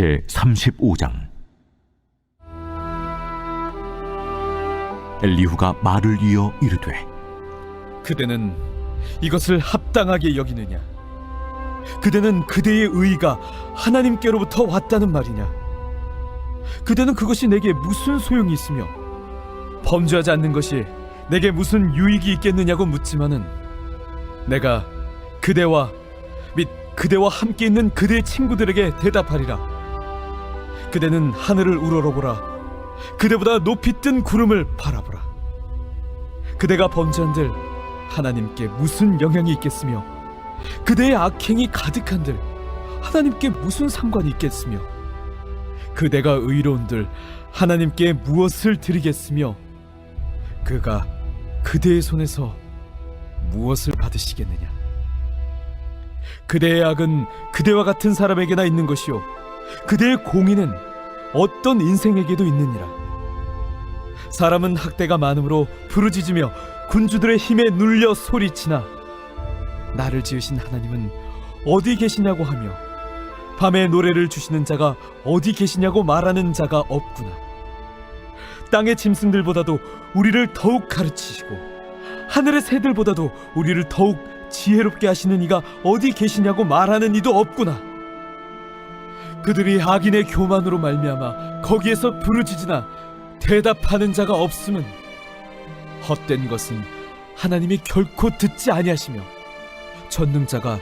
제 35장 엘리후가 말을 이어 이르되 그대는 이것을 합당하게 여기느냐? 그대는 그대의 의가 하나님께로부터 왔다는 말이냐? 그대는 그것이 내게 무슨 소용이 있으며 범죄하지 않는 것이 내게 무슨 유익이 있겠느냐고 묻지만은 내가 그대와 및 그대와 함께 있는 그대의 친구들에게 대답하리라. 그대는 하늘을 우러러보라. 그대보다 높이 뜬 구름을 바라보라. 그대가 범죄한들 하나님께 무슨 영향이 있겠으며 그대의 악행이 가득한들 하나님께 무슨 상관이 있겠으며 그대가 의로운들 하나님께 무엇을 드리겠으며 그가 그대의 손에서 무엇을 받으시겠느냐 그대의 악은 그대와 같은 사람에게나 있는 것이요 그대의 공의는 어떤 인생에게도 있느니라. 사람은 학대가 많으므로 부르짖으며 군주들의 힘에 눌려 소리치나 나를 지으신 하나님은 어디 계시냐고 하며 밤에 노래를 주시는 자가 어디 계시냐고 말하는 자가 없구나. 땅의 짐승들보다도 우리를 더욱 가르치시고 하늘의 새들보다도 우리를 더욱 지혜롭게 하시는 이가 어디 계시냐고 말하는 이도 없구나 그들이 악인의 교만으로 말미암아 거기에서 부르짖으나 대답하는 자가 없음은 헛된 것은 하나님이 결코 듣지 아니하시며 전능자가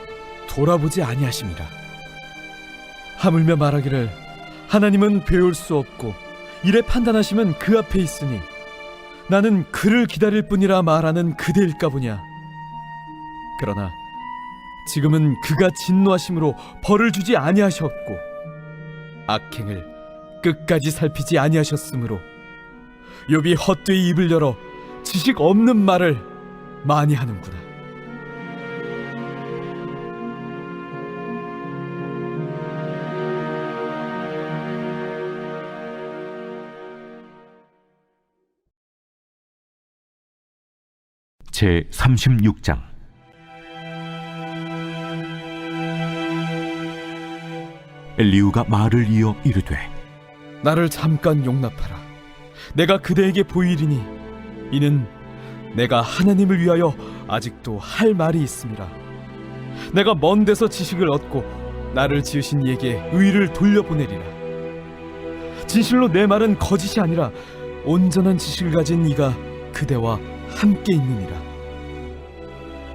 돌아보지 아니하심이라 하물며 말하기를 하나님은 배울 수 없고 이래 판단하시면 그 앞에 있으니 나는 그를 기다릴 뿐이라 말하는 그대일까 보냐? 그러나 지금은 그가 진노하심으로 벌을 주지 아니하셨고 악행을 끝까지 살피지 아니하셨으므로 욥이 헛되이 입을 열어 지식 없는 말을 많이 하는구나. 제 36장 엘리후가 말을 이어 이르되 나를 잠깐 용납하라. 내가 그대에게 보이리니 이는 내가 하나님을 위하여 아직도 할 말이 있음이라. 내가 먼 데서 지식을 얻고 나를 지으신 이에게 의를 돌려보내리라. 진실로 내 말은 거짓이 아니라 온전한 지식을 가진 이가 그대와 함께 있느니라.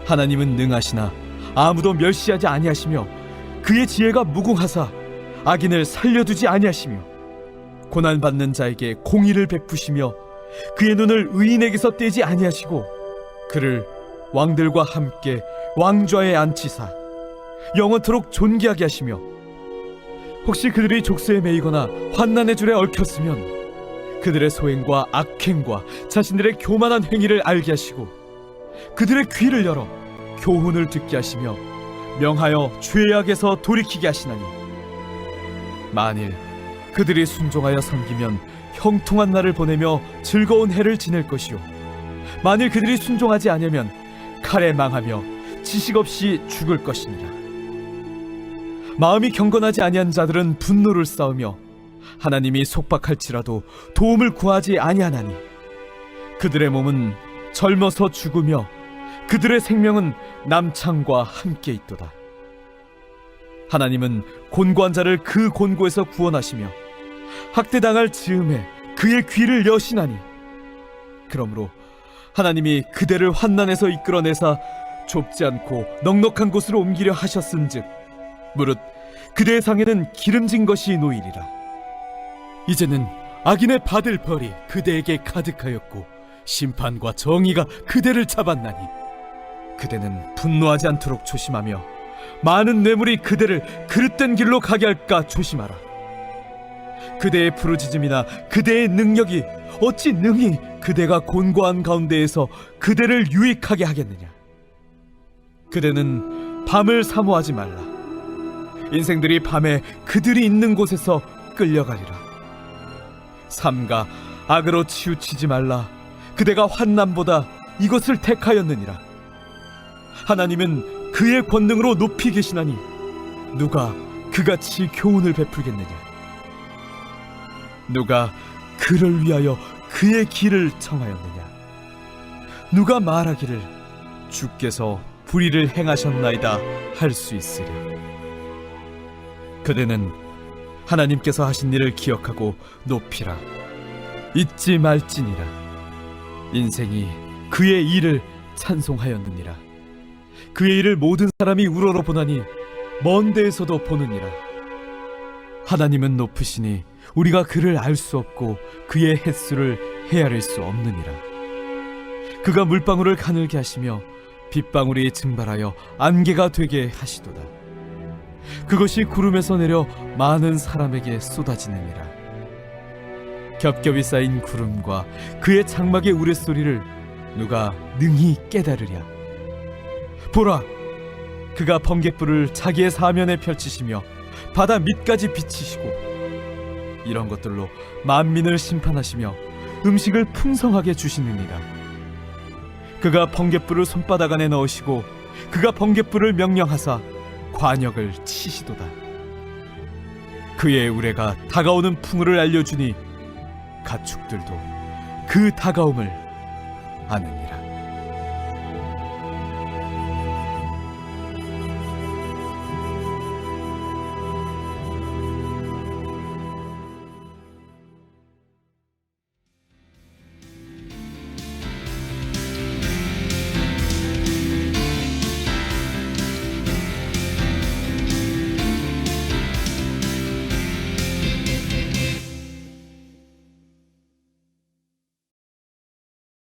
하나님은 능하시나 아무도 멸시하지 아니하시며 그의 지혜가 무궁하사 악인을 살려두지 아니하시며 고난 받는 자에게 공의를 베푸시며 그의 눈을 의인에게서 떼지 아니하시고 그를 왕들과 함께 왕좌에 앉히사 영원토록 존귀하게 하시며 혹시 그들이 족쇄에 매이거나 환난의 줄에 얽혔으면 그들의 소행과 악행과 자신들의 교만한 행위를 알게 하시고 그들의 귀를 열어 교훈을 듣게 하시며 명하여 죄악에서 돌이키게 하시나니 만일 그들이 순종하여 섬기면 형통한 날을 보내며 즐거운 해를 지낼 것이요. 만일 그들이 순종하지 아니하면 칼에 망하며 지식 없이 죽을 것이니라. 마음이 경건하지 아니한 자들은 분노를 쌓으며 하나님이 속박할지라도 도움을 구하지 아니하나니 그들의 몸은 젊어서 죽으며 그들의 생명은 남창과 함께 있도다 하나님은 곤고한 자를 그 곤고에서 구원하시며 학대당할 즈음에 그의 귀를 여시나니. 그러므로 하나님이 그대를 환난에서 이끌어내사 좁지 않고 넉넉한 곳으로 옮기려 하셨은즉 무릇 그대의 상에는 기름진 것이 놓이리라. 이제는 악인의 받을 벌이 그대에게 가득하였고 심판과 정의가 그대를 잡았나니. 그대는 분노하지 않도록 조심하며 많은 뇌물이 그대를 그릇된 길로 가게 할까 조심하라. 그대의 부르짖음이나 그대의 능력이 어찌 능히 그대가 곤고한 가운데에서 그대를 유익하게 하겠느냐? 그대는 밤을 사모하지 말라. 인생들이 밤에 그들이 있는 곳에서 끌려가리라. 삼가 악으로 치우치지 말라. 그대가 환난보다 이것을 택하였느니라. 하나님은 그의 권능으로 높이 계시나니 누가 그같이 교훈을 베풀겠느냐? 누가 그를 위하여 그의 길을 청하였느냐? 누가 말하기를 주께서 불의를 행하셨나이다 할 수 있으랴. 그대는 하나님께서 하신 일을 기억하고 높이라. 잊지 말지니라. 인생이 그의 일을 찬송하였느니라 그의 일을 모든 사람이 우러러 보나니 먼 데에서도 보느니라. 하나님은 높으시니 우리가 그를 알 수 없고 그의 횟수를 헤아릴 수 없느니라. 그가 물방울을 가늘게 하시며 빗방울이 증발하여 안개가 되게 하시도다. 그것이 구름에서 내려 많은 사람에게 쏟아지느니라. 겹겹이 쌓인 구름과 그의 장막의 우레소리를 누가 능히 깨달으랴 보라 그가 번갯불을 자기의 사면에 펼치시며 바다 밑까지 비치시고 이런 것들로 만민을 심판하시며 음식을 풍성하게 주시느니라. 그가 번갯불을 손바닥 안에 넣으시고 그가 번갯불을 명령하사 관역을 치시도다. 그의 우레가 다가오는 풍우를 알려주니 가축들도 그 다가옴을 아느니라